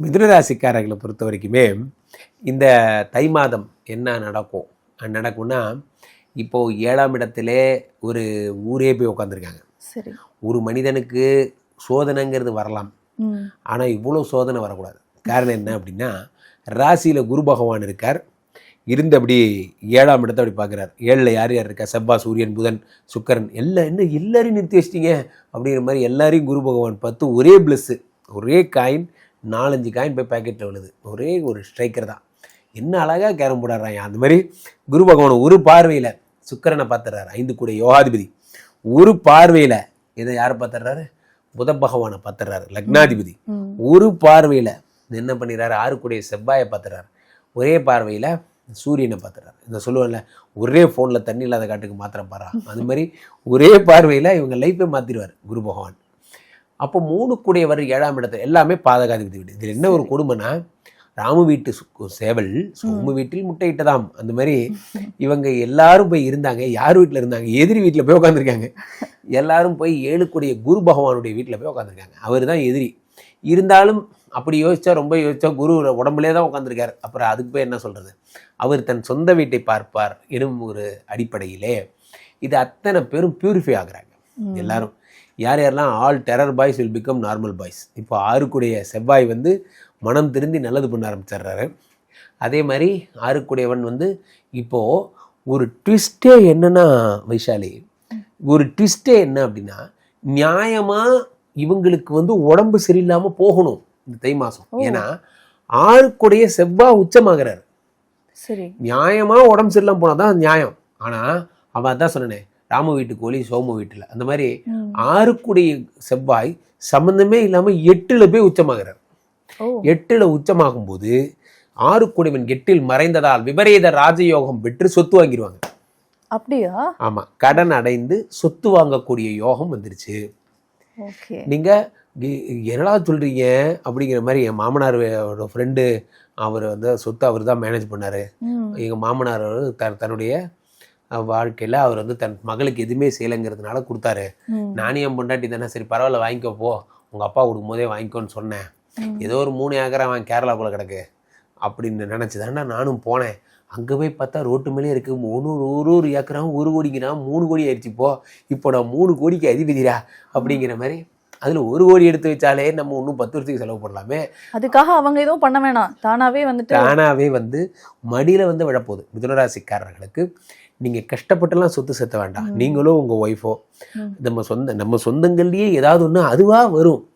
மிதுனராசிக்காரர்களை பொறுத்த வரைக்குமே இந்த தை மாதம் என்ன நடக்கும்? நடக்கும்னா இப்போ ஏழாம் இடத்திலே ஒரு ஊரே போய் உட்காந்துருக்காங்க சரி. ஒரு மனிதனுக்கு சோதனைங்கிறது வரலாம். ஆனால் இவ்வளோ சோதனை வரக்கூடாது. காரணம் என்ன அப்படின்னா ராசியில் குரு பகவான் இருக்கார். இருந்தபடி ஏழாம் இடத்தை அப்படி பார்க்குறார். ஏழில் யார் யார் இருக்கா? செவ்வா சூரியன் புதன் சுக்கரன். எல்லாம் என்ன எல்லாரையும் நிறுத்தி வச்சிட்டீங்க அப்படிங்கிற மாதிரி எல்லாரையும் குரு பகவான் பார்த்து ஒரே ப்ளஸ்ஸு ஒரே காயின் நாலஞ்சு காயின் போய் பேக்கெட்டில் விழுது. ஒரே ஒரு ஸ்ட்ரைக்கர் தான். என்ன அழகாக கேரம் போடுறாங்க அந்த மாதிரி குரு பகவான் ஒரு பார்வையில் சுக்கரனை பார்த்துறாரு ஐந்து கூட யோகாதிபதி. ஒரு பார்வையில் இதை யாரை பார்த்துறாரு புத பகவானை பார்த்துறாரு லக்னாதிபதி. ஒரு பார்வையில் என்ன பண்ணிடுறாரு? ஆறுக்குடைய செவ்வாயை பார்த்துறாரு ஒரே பார்வையில் சூரியனை பார்த்துறாரு இந்த சொல்லுவேன்ல ஒரே ஃபோனில் தண்ணி இல்லாத காட்டுக்கு மாத்திரம் பாரா. அது மாதிரி ஒரே பார்வையில் இவங்க லைஃப்பை மாற்றிடுவார் குரு பகவான். அப்போ மூணு கூடியவர் ஏழாம் இடத்துல எல்லாமே பாதகாதிபதி வீடு. இதில் என்ன ஒரு கொடுமைனா ராமு வீட்டு சேவல் சோமு வீட்டில் முட்டையிட்டதாம். அந்த மாதிரி இவங்க எல்லாரும் போய் இருந்தாங்க. யார் வீட்டில் இருந்தாங்க? எதிரி வீட்டில் போய் உட்காந்துருக்காங்க எல்லாரும் போய் ஏழுக்குடைய குரு பகவானுடைய வீட்டில் போய் உட்காந்துருக்காங்க அவர் தான் எதிரி. இருந்தாலும் அப்படி யோசிச்சா ரொம்ப யோசிச்சா குரு உடம்புலே தான் உட்காந்துருக்காரு அப்புறம் அதுக்கு போய் என்ன சொல்றது? அவர் தன் சொந்த வீட்டை பார்ப்பார். எனும் ஒரு அடிப்படையிலே இது அத்தனை பேரும் பியூரிஃபை ஆகுறாங்க. எல்லாரும். யார் யாரெல்லாம் all terror boys will become normal boys. இப்போ ஆறுக்குடைய செவ்வாய் வந்து மனம் திருந்தி நல்லது பண்ண ஆரம்பிச்சிடுறாரு. அதே மாதிரி ஆறுக்குடையவன் வந்து இப்போ ஒரு ட்விஸ்டே என்னன்னா வைஷாலி ஒரு ட்விஸ்டே என்ன அப்படின்னா நியாயமா இவங்களுக்கு வந்து உடம்பு சரியில்லாம போகணும் இந்த தை மாசம். ஓ. ஏன்னா ஆறுக்குடைய செவ்வாய் உச்சமாகிறார். சரி. நியாயமா உடம்பு சரியில்லாம போனால் தான் நியாயம். ஆனா அவன் அதான் சொன்னனே ராம வீட்டு கோழி சோமு வீட்டில். அந்த மாதிரி ஆறுக்குடைய செவ்வாய் சம்பந்தமே இல்லாம எட்டுல போய் உச்சமாகிறார். எட்டுல உச்சமாகும் போது ஆறுக்குடைவன் எட்டில் மறைந்ததால் விபரீத ராஜயோகம் பெற்று சொத்து வாங்கிடுவாங்க. அப்படியா? ஆமா. கடன் அடைந்து சொத்து வாங்கக்கூடிய யோகம் வந்துருச்சு. நீங்க என்னடா சொல்றீங்க? அப்படிங்கிற மாதிரி என் மாமனார் ஃப்ரெண்டு அவர் வந்து சொத்து அவர் தான் மேனேஜ் பண்ணாரு. ம். எங்கள் மாமனார் தன்னுடைய வாழ்க்கையில் அவர் வந்து தன் மகளுக்கு எதுவுமே செய்யலைங்கிறதுனால கொடுத்தாரு. நானே என் பொண்டாட்டி தானே சரி பரவாயில்ல வாங்கிக்கோ போ. உங்கள் அப்பா கொடுக்கும்போதே வாங்கிக்கோன்னு சொன்னேன். ஏதோ ஒரு மூணு ஏக்கரை அவன் கேரளாக்குள்ளே கிடக்கு அப்படின்னு நினச்சி தானே நானும் போனேன். அங்கே போய் பார்த்தா ரோட்டு மேலே இருக்கு மூணு ஒரு ஒரு ஏக்கராவும் ஒரு கோடிங்கிறான் மூணு கோடி ஆயிடுச்சு இப்போ இப்போ நான் மூணு கோடிக்கு அதிபதிடா அப்படிங்கிற மாதிரி அதில் ஒரு கோடி எடுத்து வச்சாலே நம்ம இன்னும் பத்து வருஷத்துக்கு செலவு பண்ணலாமே. அதுக்காக அவங்க எதுவும் பண்ண வேணாம். தானாவே வந்துட்டு தானாகவே வந்து மடியில் வந்து விழப்போகுது மிதுனராசிக்காரர்களுக்கு. நீங்கள் கஷ்டப்பட்டுலாம் சொத்து சேர்த்த வேண்டாம். நீங்களும் உங்கள் ஒய்ஃபோ. நம்ம சொந்த நம்ம சொந்தங்கள்லேயே ஏதாவது ஒன்று அதுவாக வரும்.